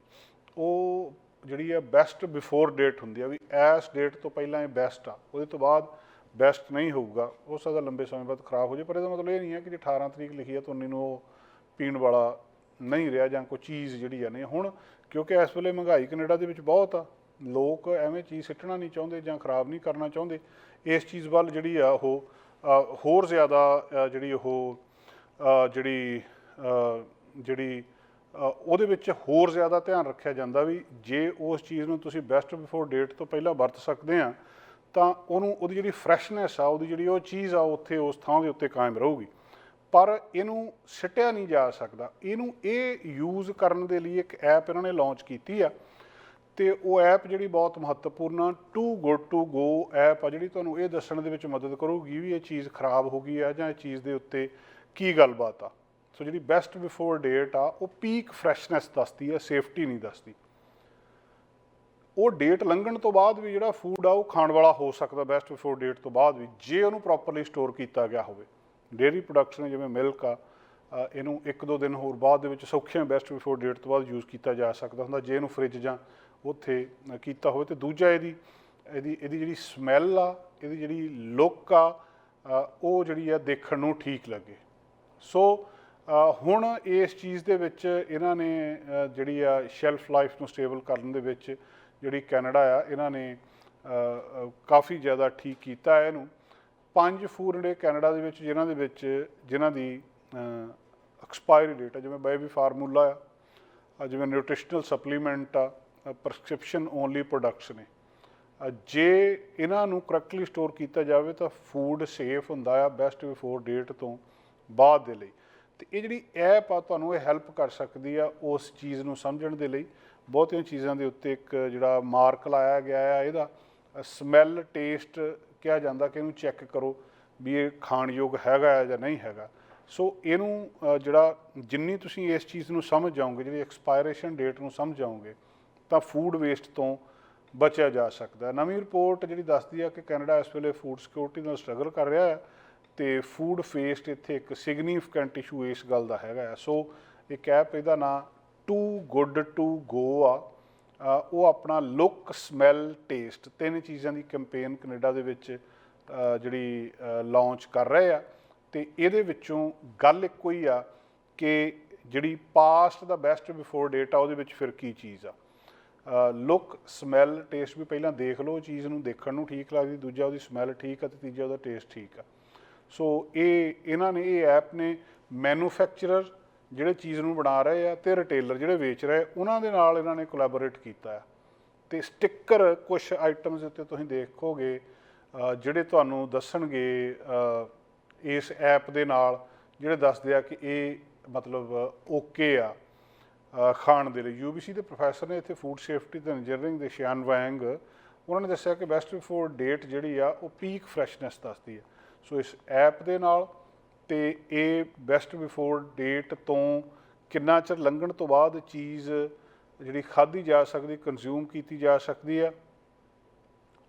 A: ਉਹ ਜਿਹੜੀ ਆ ਬੈਸਟ ਬਿਫੋਰ ਡੇਟ ਹੁੰਦੀ ਆ ਵੀ ਐਸ ਡੇਟ ਤੋਂ ਪਹਿਲਾਂ ਇਹ ਬੈਸਟ ਆ। ਉਹਦੇ ਤੋਂ ਬਾਅਦ ਬੈਸਟ ਨਹੀਂ ਹੋਊਗਾ ਹੋ ਸਕਦਾ ਲੰਬੇ ਸਮੇਂ ਬਾਅਦ ਖਰਾਬ ਹੋ ਜਾਵੇ ਪਰ ਇਹਦਾ ਮਤਲਬ ਇਹ ਨਹੀਂ ਹੈ ਕਿ ਜੇ 18 ਤਰੀਕ ਲਿਖੀ ਆ ਤਾਂ 19 ਨੂੰ ਉਹ ਪੀਣ ਵਾਲਾ ਨਹੀਂ ਰਿਹਾ ਜਾਂ ਕੋਈ ਚੀਜ਼ ਜਿਹੜੀ ਆ ਨਹੀਂ। ਹੁਣ ਕਿਉਂਕਿ ਇਸ ਵੇਲੇ ਮਹਿੰਗਾਈ ਕੈਨੇਡਾ ਦੇ ਵਿੱਚ ਬਹੁਤ ਆ, ਲੋਕ ਐਵੇਂ ਚੀਜ਼ ਸਿੱਟਣਾ ਨਹੀਂ ਚਾਹੁੰਦੇ ਜਾਂ ਖਰਾਬ ਨਹੀਂ ਕਰਨਾ ਚਾਹੁੰਦੇ। ਇਸ ਚੀਜ਼ ਵੱਲ ਜਿਹੜੀ ਆ ਉਹ ਹੋਰ ਜ਼ਿਆਦਾ ਜਿਹੜੀ ਉਹ ਜਿਹੜੀ ਜਿਹੜੀ ਉਹਦੇ ਵਿੱਚ ਹੋਰ ਜ਼ਿਆਦਾ ਧਿਆਨ ਰੱਖਿਆ ਜਾਂਦਾ ਵੀ ਜੇ ਉਸ ਚੀਜ਼ ਨੂੰ ਤੁਸੀਂ ਬੈਸਟ ਬਿਫੋਰ ਡੇਟ ਤੋਂ ਪਹਿਲਾਂ ਵਰਤ ਸਕਦੇ ਆ ਤਾਂ ਉਹਨੂੰ, ਉਹਦੀ ਜਿਹੜੀ ਫਰੈਸ਼ਨੈਸ ਆ, ਉਹਦੀ ਜਿਹੜੀ ਉਹ ਚੀਜ਼ ਆ, ਉੱਥੇ ਉਸ ਥਾਂ ਦੇ ਉੱਤੇ ਕਾਇਮ ਰਹੂਗੀ। ਪਰ ਇਹਨੂੰ ਸਿੱਟਿਆ ਨਹੀਂ ਜਾ ਸਕਦਾ। ਇਹਨੂੰ ਇਹ ਯੂਜ਼ ਕਰਨ ਦੇ ਲਈ ਇੱਕ ਐਪ ਇਹਨਾਂ ਨੇ ਲਾਂਚ ਕੀਤੀ ਆ। ਤੇ ਉਹ ਐਪ ਜਿਹੜੀ ਬਹੁਤ ਮਹੱਤਵਪੂਰਨ ਆ too good to go app ਆ, ਜਿਹੜੀ ਤੁਹਾਨੂੰ ਇਹ ਦੱਸਣ ਦੇ ਵਿੱਚ ਮਦਦ ਕਰੂਗੀ ਵੀ ਇਹ ਚੀਜ਼ ਖਰਾਬ ਹੋ ਗਈ ਆ ਜਾਂ ਇਹ ਚੀਜ਼ ਦੇ ਉੱਤੇ ਕੀ ਗੱਲਬਾਤ ਆ। ਸੋ ਜਿਹੜੀ ਬੈਸਟ ਬਿਫੋਰ ਡੇਟ ਆ, ਉਹ ਪੀਕ ਫਰੈਸ਼ਨੈਸ ਦੱਸਦੀ ਆ ਸੇਫਟੀ ਨਹੀਂ ਦੱਸਦੀ। ਉਹ ਡੇਟ ਲੰਘਣ ਤੋਂ ਬਾਅਦ ਵੀ ਜਿਹੜਾ ਫੂਡ ਆ, ਉਹ ਖਾਣ ਵਾਲਾ ਹੋ ਸਕਦਾ ਬੈਸਟ ਬਿਫੋਰ ਡੇਟ ਤੋਂ ਬਾਅਦ ਵੀ, ਜੇ ਉਹਨੂੰ ਪ੍ਰੋਪਰਲੀ ਸਟੋਰ ਕੀਤਾ ਗਿਆ ਹੋਵੇ। ਡੇਅਰੀ ਪ੍ਰੋਡਕਟਸ ਨੇ ਜਿਵੇਂ ਮਿਲਕ ਆ ਇਹਨੂੰ ਇੱਕ ਦੋ ਦਿਨ ਹੋਰ ਬਾਅਦ ਦੇ ਵਿੱਚ ਸੌਖਿਆਂ ਬੈਸਟ ਬਿਫੋਰ ਡੇਟ ਤੋਂ ਬਾਅਦ ਯੂਜ਼ ਕੀਤਾ ਜਾ ਸਕਦਾ ਹੁੰਦਾ, ਜੇ ਇਹਨੂੰ ਫ੍ਰਿਜ ਜਾਂ ਉੱਥੇ ਕੀਤਾ ਹੋਵੇ ਤੇ ਦੂਜਾ ਇਹਦੀ ਇਹਦੀ ਇਹਦੀ ਜਿਹੜੀ ਸਮੈਲ ਆ, ਇਹਦੀ ਜਿਹੜੀ ਲੁੱਕ ਆ ਉਹ ਜਿਹੜੀ ਆ ਦੇਖਣ ਨੂੰ ਠੀਕ ਲੱਗੇ। ਸੋ ਹੁਣ ਇਸ ਚੀਜ਼ ਦੇ ਵਿੱਚ ਇਹਨਾਂ ਨੇ ਜਿਹੜੀ ਆ ਸ਼ੈਲਫ ਲਾਈਫ ਨੂੰ ਸਟੇਬਲ ਕਰਨ ਦੇ ਵਿੱਚ ਜਿਹੜੀ ਕੈਨੇਡਾ ਆ, ਇਹਨਾਂ ਨੇ ਕਾਫੀ ਜ਼ਿਆਦਾ ਠੀਕ ਕੀਤਾ ਹੈ ਇਹਨੂੰ। ਪੰਜ ਫੂਡ ਨੇ ਕੈਨੇਡਾ ਦੇ ਵਿੱਚ, ਜਿਨ੍ਹਾਂ ਦੇ ਵਿੱਚ, ਜਿਨ੍ਹਾਂ ਦੀ ਐਕਸਪਾਇਰੀ ਡੇਟ ਹੈ ਜਿਵੇਂ ਬੇਬੀ ਫਾਰਮੂਲਾ ਆ ਜਿਵੇਂ ਨਿਊਟ੍ਰੀਸ਼ਨਲ ਸਪਲੀਮੈਂਟ ਆ ਪ੍ਰਸਕ੍ਰਿਪਸ਼ਨ ਓਨਲੀ ਪ੍ਰੋਡਕਟਸ ਨੇ। ਜੇ ਇਹਨਾਂ ਨੂੰ ਕਰੈਕਟਲੀ ਸਟੋਰ ਕੀਤਾ ਜਾਵੇ ਤਾਂ ਫੂਡ ਸੇਫ ਹੁੰਦਾ ਆ ਬੈਸਟ ਬਿਫੋਰ ਡੇਟ ਤੋਂ ਬਾਅਦ ਦੇ ਲਈ। ਤੇ ਇਹ ਜਿਹੜੀ ਐਪ ਆ, ਤੁਹਾਨੂੰ ਇਹ ਹੈਲਪ ਕਰ ਸਕਦੀ ਆ ਉਸ ਚੀਜ਼ ਨੂੰ ਸਮਝਣ ਦੇ ਲਈ। ਬਹੁਤੀਆਂ ਚੀਜ਼ਾਂ ਦੇ ਉੱਤੇ ਇੱਕ ਜਿਹੜਾ ਮਾਰਕ ਲਾਇਆ ਗਿਆ ਆ, ਇਹਦਾ ਸਮੈਲ ਟੇਸਟ ਕਿਹਾ ਜਾਂਦਾ ਕਿ ਇਹਨੂੰ ਚੈੱਕ ਕਰੋ ਵੀ ਇਹ ਖਾਣਯੋਗ ਹੈਗਾ ਹੈ ਜਾਂ ਨਹੀਂ ਹੈਗਾ। ਸੋ ਇਹਨੂੰ ਜਿਹੜਾ ਜਿੰਨੀ ਤੁਸੀਂ ਇਸ ਚੀਜ਼ ਨੂੰ ਸਮਝ ਜਾਓਗੇ, ਜਿਹੜੀ ਐਕਸਪਾਇਰੇਸ਼ਨ ਡੇਟ ਨੂੰ ਸਮਝ ਜਾਓਗੇ, ਤਾਂ ਫੂਡ ਵੇਸਟ ਤੋਂ ਬਚਿਆ ਜਾ ਸਕਦਾ। ਨਵੀਂ ਰਿਪੋਰਟ ਜਿਹੜੀ ਦੱਸਦੀ ਆ ਕਿ ਕੈਨੇਡਾ ਇਸ ਵੇਲੇ ਫੂਡ ਸਿਕਿਉਰਿਟੀ ਨਾਲ ਸਟਰਗਲ ਕਰ ਰਿਹਾ ਹੈ ਤੇ ਫੂਡ ਫੇਸਟ ਇੱਥੇ ਇੱਕ ਸਿਗਨੀਫੀਕੈਂਟ ਇਸ਼ੂ ਇਸ ਗੱਲ ਦਾ ਹੈਗਾ ਆ। ਸੋ ਇੱਕ ਐਪ ਇਹਦਾ ਨਾਂ ਟੂ ਗੁੱਡ ਟੂ ਗੋ ਆ। ਉਹ ਆਪਣਾ ਲੁੱਕ ਸਮੈਲ ਟੇਸਟ ਤਿੰਨ ਚੀਜ਼ਾਂ ਦੀ ਕੈਂਪੇਨ ਕੈਨੇਡਾ ਦੇ ਵਿੱਚ ਜਿਹੜੀ ਲਾਂਚ ਕਰ ਰਹੇ ਆ। ਤੇ ਇਹਦੇ ਵਿੱਚੋਂ ਗੱਲ ਇੱਕੋ ਹੀ ਆ ਕਿ ਜਿਹੜੀ ਪਾਸਟ ਦਾ ਬੈਸਟ ਬਿਫੋਰ ਡੇਟ ਆ, ਉਹਦੇ ਵਿੱਚ ਫਿਰ ਕੀ ਚੀਜ਼ ਆ। ਲੁੱਕ ਸਮੈਲ ਟੇਸਟ ਵੀ ਪਹਿਲਾਂ ਦੇਖ ਲਓ ਚੀਜ਼ ਨੂੰ ਦੇਖਣ ਨੂੰ ਠੀਕ ਲੱਗਦੀ, ਦੂਜਾ ਉਹਦੀ ਸਮੈਲ ਠੀਕ ਆ ਤੇ ਤੀਜਾ ਉਹਦਾ ਟੇਸਟ ਠੀਕ ਆ। ਸੋ ਇਹ, ਇਹਨਾਂ ਨੇ ਇਹ ਐਪ ਨੇ ਮੈਨੂਫੈਕਚਰਰ ਜਿਹੜੇ ਚੀਜ਼ ਨੂੰ ਬਣਾ ਰਹੇ ਆ ਤੇ ਰਿਟੇਲਰ ਜਿਹੜੇ ਵੇਚ ਰਹੇ, ਉਹਨਾਂ ਦੇ ਨਾਲ ਇਹਨਾਂ ਨੇ ਕੋਲੈਬੋਰੇਟ ਕੀਤਾ ਹੈ। ਤੇ ਸਟicker ਕੁਝ ਆਈਟਮਸ ਉੱਤੇ ਤੁਸੀਂ ਦੇਖੋਗੇ ਜਿਹੜੇ ਤੁਹਾਨੂੰ ਦੱਸਣਗੇ ਇਸ ਐਪ ਦੇ ਨਾਲ, ਜਿਹੜੇ ਦੱਸਦੇ ਆ ਕਿ ਇਹ ਮਤਲਬ ਓਕੇ ਆ ਖਾਣ ਦੇ ਲਈ। ਯੂਬੀਸੀ ਦੇ ਪ੍ਰੋਫੈਸਰ ਨੇ ਇੱਥੇ ਫੂਡ ਸੇਫਟੀ ਤੇ ਇੰਜੀਨੀਅਰਿੰਗ ਦੇ ਸ਼ਿਆਨ ਵੈਂਗ ਉਹਨਾਂ ਨੇ ਦੱਸਿਆ ਕਿ ਬੈਸਟ ਬਿਫੋਰ ਡੇਟ ਜਿਹੜੀ ਆ, ਉਹ ਪੀਕ ਫਰੈਸ਼ਨੈਸ ਦੱਸਦੀ ਆ। ਸੋ ਇਸ ਐਪ ਦੇ ਨਾਲ ਤੇ ਇਹ ਬੈਸਟ ਬਿਫੋਰ ਡੇਟ ਤੋਂ ਕਿੰਨਾ ਚਿਰ ਲੰਘਣ ਤੋਂ ਬਾਅਦ ਚੀਜ਼ ਜਿਹੜੀ ਖਾਧੀ ਜਾ ਸਕਦੀ ਕੰਜ਼ਿਊਮ ਕੀਤੀ ਜਾ ਸਕਦੀ ਆ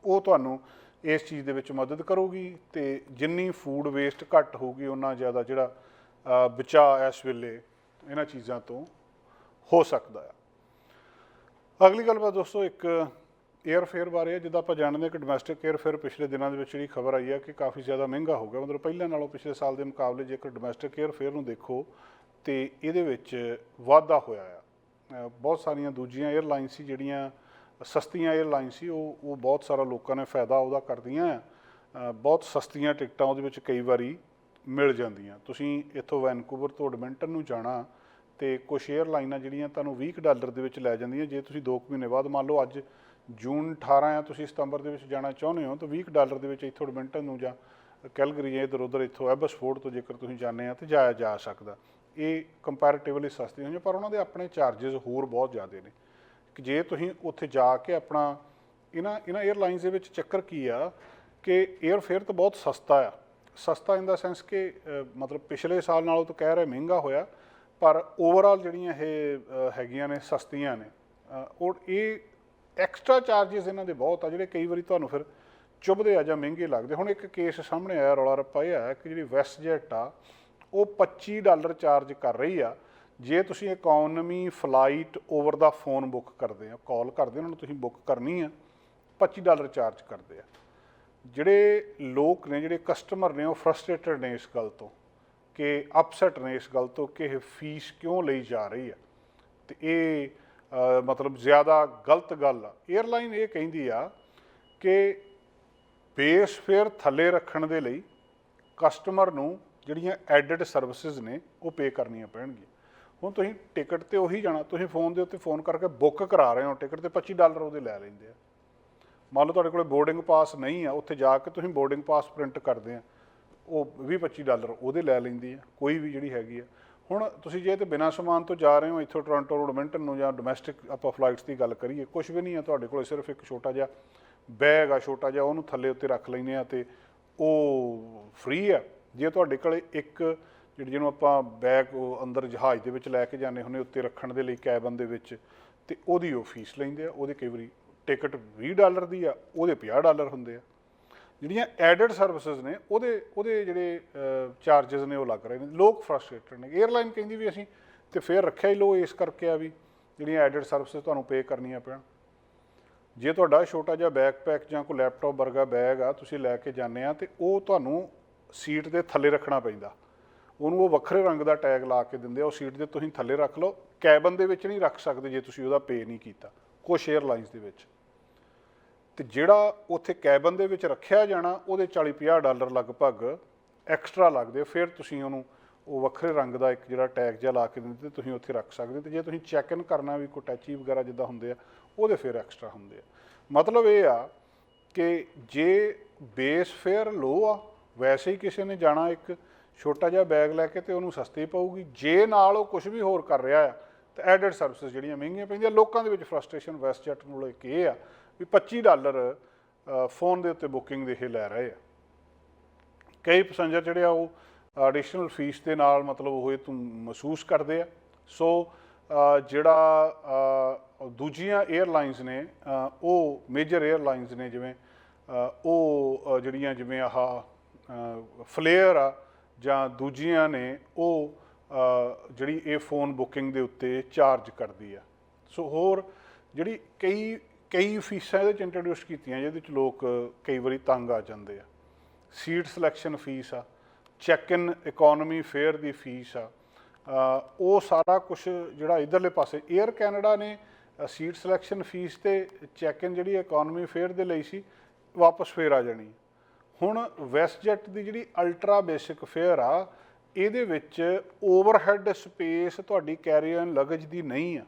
A: ਉਹ ਤੁਹਾਨੂੰ ਇਸ ਚੀਜ਼ ਦੇ ਵਿੱਚ ਮਦਦ ਕਰੂਗੀ ਤੇ ਜਿੰਨੀ ਫੂਡ ਵੇਸਟ ਘੱਟ ਹੋਊਗੀ ਉਨਾ ਜ਼ਿਆਦਾ ਜਿਹੜਾ ਅ, ਬਚਾਅ ਇਸ ਵੇਲੇ ਇਹਨਾਂ ਚੀਜ਼ਾਂ ਤੋਂ ਹੋ ਸਕਦਾ ਆ ਅਗਲੀ ਗੱਲਬਾਤ ਦੋਸਤੋ ਇੱਕ 에ਅਰਫੇਅਰ ਬਾਰੇ ਜਿੱਦਾਂ ਆਪਾਂ ਜਾਣਦੇ ਹਾਂ ਕਿ ਡੋਮੈਸਟਿਕ 에ਅਰਫੇਅਰ ਪਿਛਲੇ ਦਿਨਾਂ ਦੇ ਵਿੱਚ ਜਿਹੜੀ ਖਬਰ ਆਈ ਹੈ ਕਿ ਕਾਫੀ ਜ਼ਿਆਦਾ ਮਹਿੰਗਾ ਹੋ ਗਿਆ। ਮਤਲਬ ਪਹਿਲਾਂ ਨਾਲੋਂ ਪਿਛਲੇ ਸਾਲ ਦੇ ਮੁਕਾਬਲੇ ਜੇਕਰ ਡੋਮੈਸਟਿਕ 에ਅਰਫੇਅਰ ਨੂੰ ਦੇਖੋ, ਤੇ ਇਹਦੇ ਵਿੱਚ ਵਾਧਾ ਹੋਇਆ ਆ। ਬਹੁਤ ਸਾਰੀਆਂ ਦੂਜੀਆਂ 에ਅਰਲਾਈਨਸ ਸੀ, ਜਿਹੜੀਆਂ ਸਸਤੀਆਂ 에ਅਰਲਾਈਨਸ ਸੀ, ਉਹ ਉਹ ਬਹੁਤ ਸਾਰਾ ਲੋਕਾਂ ਨੇ ਫਾਇਦਾ ਉਹਦਾ ਕਰਦੀਆਂ ਆ। ਬਹੁਤ ਸਸਤੀਆਂ ਟਿਕਟਾਂ ਉਹਦੇ ਵਿੱਚ ਕਈ ਵਾਰੀ ਮਿਲ ਜਾਂਦੀਆਂ। ਤੁਸੀਂ ਇੱਥੋਂ ਵੈਨਕੂਵਰ ਤੋਂ ਐਡਮਿੰਟਨ ਨੂੰ ਜਾਣਾ ਤੇ ਕੁਝ 에ਅਰਲਾਈਨਾਂ ਜਿਹੜੀਆਂ ਤੁਹਾਨੂੰ 20 ਡਾਲਰ ਦੇ ਵਿੱਚ ਲੈ ਜਾਂਦੀਆਂ। ਜੇ ਤੁਸੀਂ 2 ਮਹੀਨੇ ਬਾਅਦ ਮੰਨ ਲਓ ਅੱਜ ਜੂਨ 18 ਆ, ਤੁਸੀਂ ਸਤੰਬਰ ਦੇ ਵਿੱਚ ਜਾਣਾ ਚਾਹੁੰਦੇ ਹੋ, ਤਾਂ 20 ਡਾਲਰ ਦੇ ਵਿੱਚ ਇੱਥੋਂ ਐਡਮਿੰਟਨ ਨੂੰ ਜਾਂ ਕੈਲਗਰੀ ਜਾਂ ਇਧਰ ਉਧਰ ਇੱਥੋਂ ਐਬਸਫੋਰਡ ਤੋਂ ਜੇਕਰ ਤੁਸੀਂ ਜਾਣੇ ਆ, ਤੇ ਜਾਇਆ ਜਾ ਸਕਦਾ। ਇਹ ਕੰਪੈਰੀਟਿਵਲੀ ਸਸਤੀ ਹੋਈਆਂ ਪਰ ਉਹਨਾਂ ਦੇ ਆਪਣੇ ਚਾਰजेस ਹੋਰ ਬਹੁਤ ਜ਼ਿਆਦੇ ਨੇ। ਕਿ ਜੇ ਤੁਸੀਂ ਉੱਥੇ ਜਾ ਕੇ ਆਪਣਾ, ਇਹਨਾਂ ਇਹਨਾਂ 에ਅਰਲਾਈਨਸ ਦੇ ਵਿੱਚ ਚੱਕਰ ਕੀ ਆ ਕਿ 에ਅਰਫੇਅਰ ਤਾਂ ਬਹੁਤ ਸਸਤਾ ਆ। ਸਸਤਾ ਇਨ ਦਾ ਸੈਂਸ ਕਿ ਮਤਲਬ ਪਿਛਲੇ ਸਾਲ ਨਾਲੋਂ ਤਾਂ ਕਹਿ ਰਹੇ ਮਹਿੰਗਾ ਹੋਇਆ, ਪਰ ਓਵਰਆਲ ਜਿਹੜੀਆਂ ਇਹ ਹੈਗੀਆਂ ਨੇ, ਸਸਤੀਆਂ ਨੇ ਔਰ ਇਹ ਐਕਸਟਰਾ ਚਾਰजेस ਇਹਨਾਂ ਦੇ ਬਹੁਤ ਆ ਜਿਹੜੇ ਕਈ ਵਾਰੀ ਤੁਹਾਨੂੰ ਫਿਰ ਚੁੱਭਦੇ ਆ ਜਾਂ ਮਹਿੰਗੇ ਲੱਗਦੇ। ਹੁਣ ਇੱਕ ਕੇਸ ਸਾਹਮਣੇ ਆਇਆ, ਰੌਲਾ ਰੱਪਾ ਇਹ ਆ ਕਿ ਜਿਹੜੀ ਵੈਸਟਜੈਟ ਆ, ਉਹ 25 ਡਾਲਰ ਚਾਰਜ ਕਰ ਰਹੀ ਆ। ਜੇ ਤੁਸੀਂ ਇਕਨੋਮੀ ਫਲਾਈਟ ਓਵਰ ਦਾ ਫੋਨ ਬੁੱਕ ਕਰਦੇ ਆ ਕਾਲ ਕਰਦੇ ਉਹਨਾਂ ਨੂੰ ਤੁਸੀਂ ਬੁੱਕ ਕਰਨੀ ਆ 25 ਡਾਲਰ ਚਾਰਜ ਕਰਦੇ ਆ। ਜਿਹੜੇ ਲੋਕ ਨੇ, ਜਿਹੜੇ ਕਸਟਮਰ ਨੇ, ਉਹ ਫਰਸਟ੍ਰੇਟਡ ਨੇ ਇਸ ਗੱਲ ਤੋਂ ਕਿ ਅਪਸੈਟ ਨੇ ਇਸ ਗੱਲ ਤੋਂ ਕਿ ਇਹ ਫੀਸ ਕਿਉਂ ਲਈ ਜਾ ਰਹੀ ਆ। ਤੇ ਇਹ ਮਤਲਬ ਜ਼ਿਆਦਾ ਗਲਤ ਗੱਲ ਆ। 에ਅਰਲਾਈਨ ਇਹ ਕਹਿੰਦੀ ਆ ਕਿ ਬੇਸ ਫੇਅਰ ਥੱਲੇ ਰੱਖਣ ਦੇ ਲਈ ਕਸਟਮਰ ਨੂੰ ਜਿਹੜੀਆਂ ਐਡਡ ਸਰਵਿਸਿਜ਼ ਨੇ, ਉਹ ਪੇ ਕਰਨੀਆਂ ਪੈਣਗੀਆਂ। ਹੁਣ ਤੁਸੀਂ ਟਿਕਟ ਤੇ ਉਹੀ ਜਾਣਾ, ਤੁਸੀਂ ਫੋਨ ਦੇ ਉੱਤੇ ਫੋਨ ਕਰਕੇ ਬੁੱਕ ਕਰਾ ਰਹੇ ਹੋ ਟਿਕਟ ਤੇ 25 ਡਾਲਰ ਉਹਦੇ ਲੈ ਲੈਂਦੇ ਆ। ਮੰਨ ਲਓ ਤੁਹਾਡੇ ਕੋਲੇ ਬੋਰਡਿੰਗ ਪਾਸ ਨਹੀਂ ਆ, ਉੱਥੇ ਜਾ ਕੇ ਤੁਸੀਂ ਬੋਰਡਿੰਗ ਪਾਸ ਪ੍ਰਿੰਟ ਕਰਦੇ ਆ, ਉਹ 20 25 ਡਾਲਰ ਉਹਦੇ ਲੈ ਲੈਂਦੀ ਆ, ਕੋਈ ਵੀ ਜਿਹੜੀ ਹੈਗੀ ਆ। ਹੁਣ ਤੁਸੀਂ ਜੇ ਤੇ ਬਿਨਾਂ ਸਮਾਨ ਤੋਂ ਜਾ ਰਹੇ ਹੋ, ਇੱਥੋਂ ਟੋਰਾਂਟੋ ਰੋਡ ਮਿੰਟਨ ਨੂੰ ਜਾਂ ਡੋਮੈਸਟਿਕ ਆਪਾਂ ਫਲਾਈਟਸ ਦੀ ਗੱਲ ਕਰੀਏ ਕੁਝ ਵੀ ਨਹੀਂ ਆ ਤੁਹਾਡੇ ਕੋਲ, ਸਿਰਫ ਇੱਕ ਛੋਟਾ ਜਿਹਾ ਬੈਗ ਆ, ਛੋਟਾ ਜਿਹਾ ਉਹਨੂੰ ਥੱਲੇ ਉੱਤੇ ਰੱਖ ਲੈਂਦੇ ਆ ਤੇ ਉਹ ਫ੍ਰੀ ਆ। ਜੇ ਤੁਹਾਡੇ ਕੋਲ ਇੱਕ ਜਿਹੜੀ ਜਿਹਨੂੰ ਆਪਾਂ ਬੈਗ ਉਹ ਅੰਦਰ ਜਹਾਜ਼ ਦੇ ਵਿੱਚ ਲੈ ਕੇ ਜਾਂਦੇ ਹੁੰਦੇ, ਉੱਤੇ ਰੱਖਣ ਦੇ ਲਈ ਕੈਬਨ ਦੇ ਵਿੱਚ, ਤੇ ਉਹਦੀ ਉਹ ਫੀਸ ਲੈਂਦੇ ਆ। ਉਹਦੇ ਕਈ ਵਾਰੀ ਟਿਕਟ 20 ਡਾਲਰ ਦੀ ਆ, ਉਹਦੇ 50 ਡਾਲਰ ਹੁੰਦੇ ਆ। ਜਿਹੜੀਆਂ ਐਡਡ ਸਰਵਿਸਿਜ਼ ਨੇ, ਉਹਦੇ ਉਹਦੇ ਜਿਹੜੇ ਚਾਰजेस ਨੇ ਉਹ ਲੱਗ ਰਹੇ ਨੇ। ਲੋਕ ਫਰਸਟ੍ਰੇਟਡ ਨੇ। 에ਅਰਲਾਈਨ ਕਹਿੰਦੀ ਵੀ ਅਸੀਂ ਤੇ ਫੇਰ ਰੱਖਿਆ ਹੀ ਲੋ ਇਸ ਕਰਕੇ ਆ ਵੀ ਜਿਹੜੀਆਂ ਐਡਡ ਸਰਵਿਸਿਜ਼ ਤੁਹਾਨੂੰ ਪੇ ਕਰਨੀਆਂ ਪੈਣ। ਜੇ ਤੁਹਾਡਾ ਛੋਟਾ ਜਿਹਾ ਬੈਕਪੈਕ ਜਾਂ ਕੋਈ ਲੈਪਟਾਪ ਵਰਗਾ ਬੈਗ ਆ, ਤੁਸੀਂ ਲੈ ਕੇ ਜਾਂਦੇ ਆ ਤੇ ਉਹ ਤੁਹਾਨੂੰ ਸੀਟ ਦੇ ਥੱਲੇ ਰੱਖਣਾ ਪੈਂਦਾ। ਉਹਨੂੰ ਉਹ ਵੱਖਰੇ ਰੰਗ ਦਾ ਟੈਗ ਲਾ ਕੇ ਦਿੰਦੇ ਆ, ਉਹ ਸੀਟ ਦੇ ਤੁਸੀਂ ਥੱਲੇ ਰੱਖ ਲਓ। ਕੈਬਨ ਦੇ ਵਿੱਚ ਨਹੀਂ ਰੱਖ ਸਕਦੇ ਜੇ ਤੁਸੀਂ ਉਹਦਾ ਪੇ ਨਹੀਂ ਕੀਤਾ। ਕੁਝ 에ਅਰਲਾਈਨਸ ਦੇ ਵਿੱਚ। ਤੇ ਜਿਹੜਾ ਉੱਥੇ ਕੈਬਨ ਦੇ ਵਿੱਚ ਰੱਖਿਆ ਜਾਣਾ, ਉਹਦੇ 40 50 ਡਾਲਰ ਲਗਭਗ ਐਕਸਟਰਾ ਲੱਗਦੇ ਆ। ਫਿਰ ਤੁਸੀਂ ਉਹਨੂੰ, ਉਹ ਵੱਖਰੇ ਰੰਗ ਦਾ ਇੱਕ ਜਿਹੜਾ ਟੈਗ ਜਿਹਾ ਲਾ ਕੇ ਦਿੰਦੇ ਤੁਸੀਂ ਉੱਥੇ ਰੱਖ ਸਕਦੇ ਤੇ ਜੇ ਤੁਸੀਂ ਚੈੱਕ ਇਨ ਕਰਨਾ ਵੀ ਕੋਈ ਟੈਚੀ ਵਗੈਰਾ ਜਿੱਦਾਂ ਹੁੰਦੇ ਆ, ਉਹਦੇ ਫਿਰ ਐਕਸਟਰਾ ਹੁੰਦੇ ਆ। ਮਤਲਬ ਇਹ ਆ ਕਿ ਜੇ ਬੇਸ ਫੇਅਰ ਲੋ ਆ, ਵੈਸੇ ਹੀ ਕਿਸੇ ਨੇ ਜਾਣਾ ਇੱਕ ਛੋਟਾ ਜਿਹਾ ਬੈਗ ਲੈ ਕੇ ਤੇ ਉਹਨੂੰ ਸਸਤੀ ਪਊਗੀ। ਜੇ ਨਾਲ ਉਹ ਕੁਝ ਵੀ ਹੋਰ ਕਰ ਰਿਹਾ ਆ, ਤਾਂ ਐਡਡ ਸਰਵਿਸ ਜਿਹੜੀਆਂ ਮਹਿੰਗੀਆਂ ਪੈਂਦੀਆਂ। ਲੋਕਾਂ ਦੇ ਵਿੱਚ ਫਰਸਟ੍ਰੇਸ਼ਨ ਵੈਸਟਜੈਟ ਨੂੰ ਲੈ ਕੇ ਇਹ ਆ ਵੀ 25 ਡਾਲਰ ਫੋਨ ਦੇ ਉੱਤੇ ਬੁਕਿੰਗ ਦੇ ਇਹ ਲੈ ਰਹੇ ਆ। ਕਈ ਪੈਸੇਂਜਰ ਜਿਹੜੇ ਆ ਉਹ ਐਡੀਸ਼ਨਲ ਫੀਸ ਦੇ ਨਾਲ ਮਤਲਬ ਉਹ ਇਹ ਤੋਂ ਮਹਿਸੂਸ ਕਰਦੇ ਆ। ਸੋ ਜਿਹੜਾ ਦੂਜੀਆਂ 에ਅਰਲਾਈਨਸ ਨੇ ਉਹ ਮੇਜਰ 에ਅਰਲਾਈਨਸ ਨੇ ਜਿਵੇਂ ਉਹ ਜਿਹੜੀਆਂ ਜਿਵੇਂ ਆਹ ਫਲੇਅਰ ਆ ਜਾਂ ਦੂਜੀਆਂ ਨੇ, ਉਹ ਜਿਹੜੀ ਇਹ ਫੋਨ ਬੁਕਿੰਗ ਦੇ ਉੱਤੇ ਚਾਰਜ ਕਰਦੀ ਆ। ਸੋ ਹੋਰ ਜਿਹੜੀ ਕਈ ਕਈ ਫੀਸਾਂ ਇਹਦੇ ਚ ਇੰਟਰੋਡਿਊਸ ਕੀਤੀਆਂ, ਜਿਹਦੇ ਚ ਲੋਕ ਕਈ ਵਾਰੀ ਤੰਗ ਆ ਜਾਂਦੇ ਆ। ਸੀਟ ਸਿਲੈਕਸ਼ਨ ਫੀਸ ਆ ਚੈੱਕ ਇਨ ਇਕਨੋਮੀ ਫੇਅਰ ਦੀ ਫੀਸ ਆ। ਉਹ ਸਾਰਾ ਕੁਝ ਜਿਹੜਾ ਇਧਰਲੇ ਪਾਸੇ 에ਅਰ ਕੈਨੇਡਾ ਨੇ ਸੀਟ ਸਿਲੈਕਸ਼ਨ ਫੀਸ ਤੇ ਚੈੱਕ ਇਨ ਜਿਹੜੀ ਇਕਨੋਮੀ ਫੇਅਰ ਦੇ ਲਈ ਸੀ, ਵਾਪਸ ਫੇਰ ਆ ਜਾਣੀ ਹੁਣ ਵੈਸਟਜੈਟ ਦੀ ਜਿਹੜੀ ਅਲਟਰਾ ਬੇਸਿਕ ਫੇਅਰ ਆ, ਇਹਦੇ ਵਿੱਚ ਓਵਰਹੈੱਡ ਸਪੇਸ ਤੁਹਾਡੀ ਕੈਰੀ ਔਨ ਲਗੇਜ ਦੀ ਨਹੀਂ ਆ।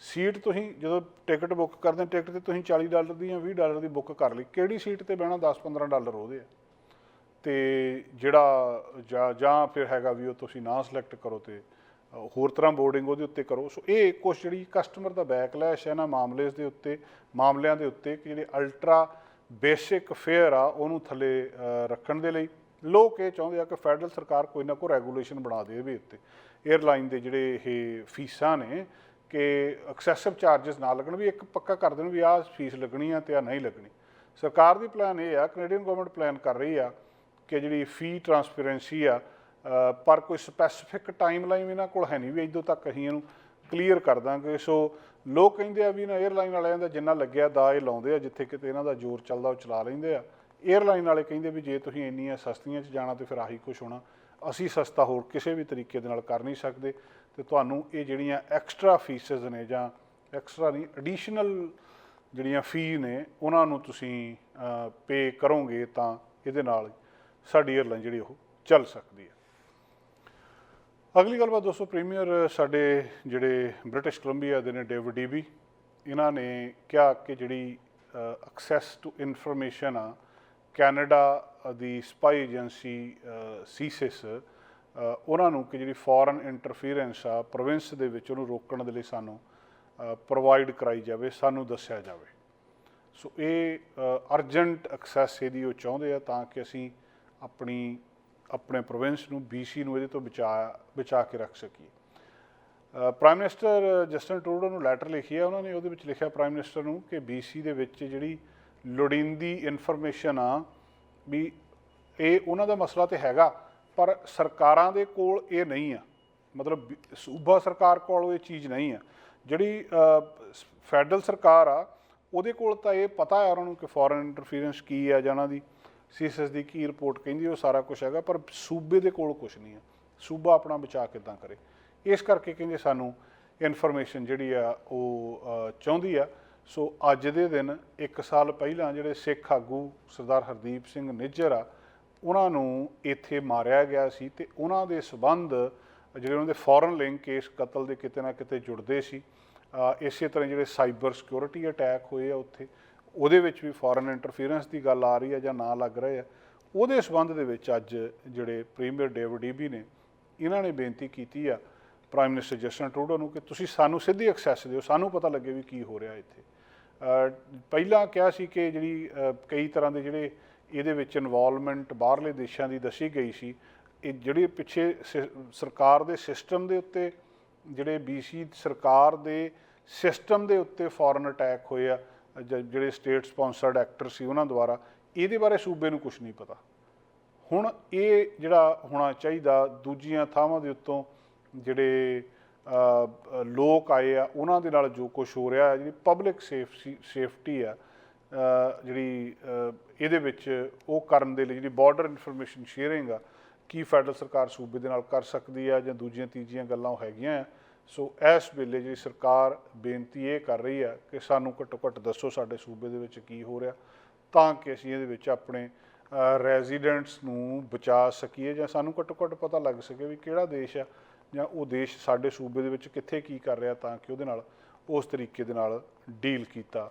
A: ਸੀਟ ਤੁਸੀਂ ਜਦੋਂ ਟਿਕਟ ਬੁੱਕ ਕਰਦੇ ਟਿਕਟ ਤੇ ਤੁਸੀਂ 40 ਡਾਲਰ ਦੀ ਜਾਂ 20 ਡਾਲਰ ਦੀ ਬੁੱਕ ਕਰ ਲਈ। ਕਿਹੜੀ ਸੀਟ ਤੇ ਬਹਿਣਾ? 10-15 ਡਾਲਰ ਉਹਦੇ ਆ। ਤੇ ਜਿਹੜਾ ਜਾਂ ਜਾਂ ਫਿਰ ਹੈਗਾ ਵੀ ਉਹ ਤੁਸੀਂ ਨਾ ਸਿਲੈਕਟ ਕਰੋ ਤੇ ਹੋਰ ਤਰ੍ਹਾਂ ਬੋਰਡਿੰਗ ਉਹਦੇ ਉੱਤੇ ਕਰੋ। ਸੋ ਇਹ ਕੁਛ ਜਿਹੜੀ ਕਸਟਮਰ ਦਾ ਬੈਕਲੈਸ਼ ਹੈ ਨਾ ਮਾਮਲੇ ਦੇ ਉੱਤੇ, ਮਾਮਲਿਆਂ ਦੇ ਉੱਤੇ ਕਿ ਜਿਹੜੇ ਅਲਟਰਾ ਬੇਸਿਕ ਫੇਅਰ ਆ ਉਹਨੂੰ ਥੱਲੇ ਰੱਖਣ ਦੇ ਲਈ ਲੋਕ ਇਹ ਚਾਹੁੰਦੇ ਆ ਕਿ ਫੈਡਰਲ ਸਰਕਾਰ ਕੋਈ ਨਾ ਕੋਈ ਰੈਗੂਲੇਸ਼ਨ ਬਣਾ ਦੇ ਇਹਦੇ ਉੱਤੇ 에ਅਰਲਾਈਨ ਦੇ ਜਿਹੜੇ ਇਹ ਫੀਸਾਂ ਨੇ ਕਿ ਐਕਸੈਸਿਵ ਚਾਰजेस ਨਾ ਲੱਗਣ, ਵੀ ਇੱਕ ਪੱਕਾ ਕਰ ਦੇਣ ਵੀ ਆਹ ਫੀਸ ਲੱਗਣੀ ਆ ਤੇ ਆ ਨਹੀਂ ਲੱਗਣੀ। ਸਰਕਾਰ ਦੀ ਪਲਾਨ ਇਹ ਆ ਕੈਨੇਡੀਅਨ ਗਵਰਨਮੈਂਟ ਪਲਾਨ ਕਰ ਰਹੀ ਆ ਕਿ ਜਿਹੜੀ ਫੀ ਟਰਾਂਸਪੇਰੈਂਸੀ ਆ ਪਰ ਕੋਈ ਸਪੈਸੀਫਿਕ ਟਾਈਮ ਲਾਈਨ ਇਹਨਾਂ ਕੋਲ ਹੈ ਨਹੀਂ ਵੀ ਇਦੋਂ ਤੱਕ ਅਸੀਂ ਇਹਨੂੰ ਕਲੀਅਰ ਕਰ ਦਾਂਗੇ। ਸੋ ਲੋਕ ਕਹਿੰਦੇ ਆ ਵੀ ਇਹਨਾਂ 에ਅਰਲਾਈਨ ਵਾਲਿਆਂ ਦਾ ਜਿੰਨਾ ਲੱਗਿਆ ਦਾ ਇਹ ਲਾਉਂਦੇ ਆ, ਜਿੱਥੇ ਕਿਤੇ ਇਹਨਾਂ ਦਾ ਜ਼ੋਰ ਚੱਲਦਾ ਉਹ ਚਲਾ ਲੈਂਦੇ ਆ। 에ਅਰਲਾਈਨ ਵਾਲੇ ਕਹਿੰਦੇ ਵੀ ਜੇ ਤੁਸੀਂ ਇੰਨੀਆਂ ਸਸਤੀਆਂ 'ਚ ਜਾਣਾ ਤੇ ਫਿਰ ਆਹੀ ਕੁਝ ਹੋਣਾ। ਅਸੀਂ ਸਸਤਾ ਹੋਰ ਕਿਸੇ ਵੀ ਤਰੀਕੇ ਦੇ ਨਾਲ ਕਰ ਨਹੀਂ ਸਕਦੇ। ਤੇ ਤੁਹਾਨੂੰ ਇਹ ਜਿਹੜੀਆਂ ਐਕਸਟਰਾ ਫੀਸਸ ਨੇ ਜਾਂ ਐਕਸਟਰਾ ਨਹੀਂ ਐਡੀਸ਼ਨਲ ਜਿਹੜੀਆਂ ਫੀ ਨੇ, ਉਹਨਾਂ ਨੂੰ ਤੁਸੀਂ ਪੇ ਕਰੋਗੇ ਤਾਂ ਇਹਦੇ ਨਾਲ ਸਾਡੀ 에ਅਰਲਾਈਨ ਜਿਹੜੀ ਉਹ ਚੱਲ ਸਕਦੀ ਹੈ। ਅਗਲੀ ਗੱਲਬਾਤ ਦੋਸਤੋ ਪ੍ਰੀਮੀਅਰ ਸਾਡੇ ਜਿਹੜੇ ਬ੍ਰਿਟਿਸ਼ ਕੋਲੰਬੀਆ ਦੇ ਨੇ ਡੇਵਿਡ ਡੀਬੀ ਇਹਨਾਂ ਨੇ ਕਿਹਾ ਕਿ ਜਿਹੜੀ ਐਕਸੈਸ ਟੂ ਇਨਫੋਰਮੇਸ਼ਨ ਆ ਕੈਨੇਡਾ ਦੀ ਸਪਾਈ ਏਜੰਸੀ ਸੀਸਿਸ ਉਹਨਾਂ ਨੂੰ ਕਿ ਜਿਹੜੀ ਫੋਰਨ ਇੰਟਰਫੀਰੈਂਸ ਆ ਪ੍ਰੋਵਿੰਸ ਦੇ ਵਿੱਚ ਉਹਨੂੰ ਰੋਕਣ ਦੇ ਲਈ ਸਾਨੂੰ ਪ੍ਰੋਵਾਈਡ ਕਰਾਈ ਜਾਵੇ, ਸਾਨੂੰ ਦੱਸਿਆ ਜਾਵੇ। ਸੋ ਇਹ ਅਰਜੈਂਟ ਐਕਸੈਸ ਇਹਦੀ ਉਹ ਚਾਹੁੰਦੇ ਆ ਤਾਂ ਕਿ ਅਸੀਂ ਆਪਣੀ, ਆਪਣੇ ਪ੍ਰੋਵਿੰਸ ਨੂੰ BC ਨੂੰ ਇਹਦੇ ਤੋਂ ਬਚਾ ਬਚਾ ਕੇ ਰੱਖ ਸਕੀਏ। ਪ੍ਰਾਈਮ ਮਿਨਿਸਟਰ ਜਸਟਨ ਟਰੂਡੋ ਨੂੰ ਲੈਟਰ ਲਿਖੀ ਆ, ਉਹਨਾਂ ਨੇ ਉਹਦੇ ਵਿੱਚ ਲਿਖਿਆ ਪ੍ਰਾਈਮ ਮਿਨਿਸਟਰ ਨੂੰ ਕਿ BC ਦੇ ਵਿੱਚ ਜਿਹੜੀ ਲੋੜੀਂਦੀ ਇਨਫੋਰਮੇਸ਼ਨ ਆ ਵੀ ਇਹ ਉਹਨਾਂ ਦਾ ਮਸਲਾ ਤੇ ਹੈਗਾ ਪਰ ਸਰਕਾਰਾਂ ਦੇ ਕੋਲ ਇਹ ਨਹੀਂ ਆ। ਮਤਲਬ ਸੂਬਾ ਸਰਕਾਰ ਕੋਲ ਇਹ ਚੀਜ਼ ਨਹੀਂ ਆ। ਜਿਹੜੀ ਫੈਡਰਲ ਸਰਕਾਰ ਆ, ਉਹਦੇ ਕੋਲ ਤਾਂ ਇਹ ਪਤਾ ਹੈ ਉਹਨਾਂ ਨੂੰ ਕਿ ਫੋਰਨ ਇੰਟਰਫੀਰੈਂਸ ਕੀ ਆ ਜਾਂ ਉਹਨਾਂ ਦੀ ਸੀਐਸਐਸ ਦੀ ਕੀ ਰਿਪੋਰਟ ਕਹਿੰਦੀ ਉਹ ਸਾਰਾ ਕੁਝ ਹੈਗਾ, ਪਰ ਸੂਬੇ ਦੇ ਕੋਲ ਕੁਝ ਨਹੀਂ ਆ। ਸੂਬਾ ਆਪਣਾ ਬਚਾ ਕਿੱਦਾਂ ਕਰੇ? ਇਸ ਕਰਕੇ ਕਹਿੰਦੇ ਸਾਨੂੰ ਇਨਫੋਰਮੇਸ਼ਨ ਜਿਹੜੀ ਆ, ਉਹ ਚਾਹੁੰਦੀ ਆ। ਸੋ ਅੱਜ ਦੇ ਦਿਨ 1 ਸਾਲ ਪਹਿਲਾਂ ਜਿਹੜੇ ਸਿੱਖ ਆਗੂ ਸਰਦਾਰ ਹਰਦੀਪ ਸਿੰਘ ਨਿੱਜਰ ਆ ਉਹਨਾਂ ਨੂੰ ਇੱਥੇ ਮਾਰਿਆ ਗਿਆ ਸੀ ਤੇ ਉਹਨਾਂ ਦੇ ਸਬੰਧ ਜਿਹੜੇ ਉਹਨਾਂ ਦੇ ਫੋਰਨ ਲਿੰਕ ਕੇਸ ਕਤਲ ਦੇ ਕਿਤੇ ਨਾ ਕਿਤੇ ਜੁੜਦੇ ਸੀ। ਇਸੇ ਤਰ੍ਹਾਂ ਜਿਹੜੇ ਸਾਈਬਰ ਸਿਕਿਉਰਿਟੀ ਅਟੈਕ ਹੋਏ ਆ ਉੱਥੇ, ਉਹਦੇ ਵਿੱਚ ਵੀ ਫੋਰਨ ਇੰਟਰਫੀਰੈਂਸ ਦੀ ਗੱਲ ਆ ਰਹੀ ਹੈ ਜਾਂ ਨਾ ਲੱਗ ਰਹੇ ਆ। ਉਹਦੇ ਸਬੰਧ ਦੇ ਵਿੱਚ ਅੱਜ ਜਿਹੜੇ ਪ੍ਰੀਮੀਅਰ ਡੇਵਿਡ ਈਬੀ ਨੇ, ਇਹਨਾਂ ਨੇ ਬੇਨਤੀ ਕੀਤੀ ਆ ਪ੍ਰਾਈਮ ਮਿਨਿਸਟਰ ਜਸਟਨ ਟਰੂਡੋ ਨੂੰ ਕਿ ਤੁਸੀਂ ਸਾਨੂੰ ਸਿੱਧੀ ਐਕਸੈਸ ਦਿਓ, ਸਾਨੂੰ ਪਤਾ ਲੱਗੇ ਵੀ ਕੀ ਹੋ ਰਿਹਾ ਇੱਥੇ। ਪਹਿਲਾਂ ਕਿਹਾ ਸੀ ਕਿ ਜਿਹੜੀ ਕਈ ਤਰ੍ਹਾਂ ਦੇ ਜਿਹੜੇ ਇਹਦੇ ਵਿੱਚ ਇਨਵੋਲਵਮੈਂਟ ਬਾਹਰਲੇ ਦੇਸ਼ਾਂ ਦੀ ਦੱਸੀ ਗਈ ਸੀ। ਇਹ ਜਿਹੜੇ ਪਿੱਛੇ ਸਿ- ਸਰਕਾਰ ਦੇ ਸਿਸਟਮ ਦੇ ਉੱਤੇ ਜਿਹੜੇ BC ਸਰਕਾਰ ਦੇ ਸਿਸਟਮ ਦੇ ਉੱਤੇ ਫੋਰਨ ਅਟੈਕ ਹੋਏ ਆ, ਜ- ਜਿਹੜੇ ਸਟੇਟ ਸਪਾਂਸਰਡ ਐਕਟਰ ਸੀ ਉਹਨਾਂ ਦੁਆਰਾ, ਇਹਦੇ ਬਾਰੇ ਸੂਬੇ ਨੂੰ ਕੁਝ ਨਹੀਂ ਪਤਾ। ਹੁਣ ਇਹ ਜਿਹੜਾ ਹੋਣਾ ਚਾਹੀਦਾ, ਦੂਜੀਆਂ ਥਾਵਾਂ ਦੇ ਉੱਤੋਂ ਜਿਹੜੇ ਲੋਕ ਆਏ ਆ, ਉਹਨਾਂ ਦੇ ਨਾਲ ਜੋ ਕੁਝ ਹੋ ਰਿਹਾ, ਜਿਹੜੀ ਪਬਲਿਕ ਸੇਫਟੀ ਆ ਜਿਹੜੀ ਇਹਦੇ ਵਿੱਚ ਉਹ ਕਰਨ ਦੇ ਲਈ ਜਿਹੜੀ ਬਾਰਡਰ ਇਨਫੋਰਮੇਸ਼ਨ ਸ਼ੇਅਰਿੰਗ ਆ, ਕੀ ਫੈਡਰਲ ਸਰਕਾਰ ਸੂਬੇ ਦੇ ਨਾਲ ਕਰ ਸਕਦੀ ਆ ਜਾਂ ਦੂਜੀਆਂ, ਤੀਜੀਆਂ ਗੱਲਾਂ ਉਹ ਹੈਗੀਆਂ ਆ। ਸੋ ਇਸ ਵੇਲੇ ਜਿਹੜੀ ਸਰਕਾਰ ਬੇਨਤੀ ਇਹ ਕਰ ਰਹੀ ਆ ਕਿ ਸਾਨੂੰ ਘੱਟੋ ਘੱਟ ਦੱਸੋ ਸਾਡੇ ਸੂਬੇ ਦੇ ਵਿੱਚ ਕੀ ਹੋ ਰਿਹਾ, ਤਾਂ ਕਿ ਅਸੀਂ ਇਹਦੇ ਵਿੱਚ ਆਪਣੇ ਰੈਜ਼ੀਡੈਂਟਸ ਨੂੰ ਬਚਾ ਸਕੀਏ ਜਾਂ ਸਾਨੂੰ ਘੱਟੋ ਘੱਟ ਪਤਾ ਲੱਗ ਸਕੇ ਵੀ ਕਿਹੜਾ ਦੇਸ਼ ਆ ਜਾਂ ਉਹ ਦੇਸ਼ ਸਾਡੇ ਸੂਬੇ ਦੇ ਵਿੱਚ ਕਿੱਥੇ ਕੀ ਕਰ ਰਿਹਾ ਤਾਂ ਕਿ ਉਹਦੇ ਨਾਲ ਉਸ ਤਰੀਕੇ ਦੇ ਨਾਲ ਡੀਲ ਕੀਤਾ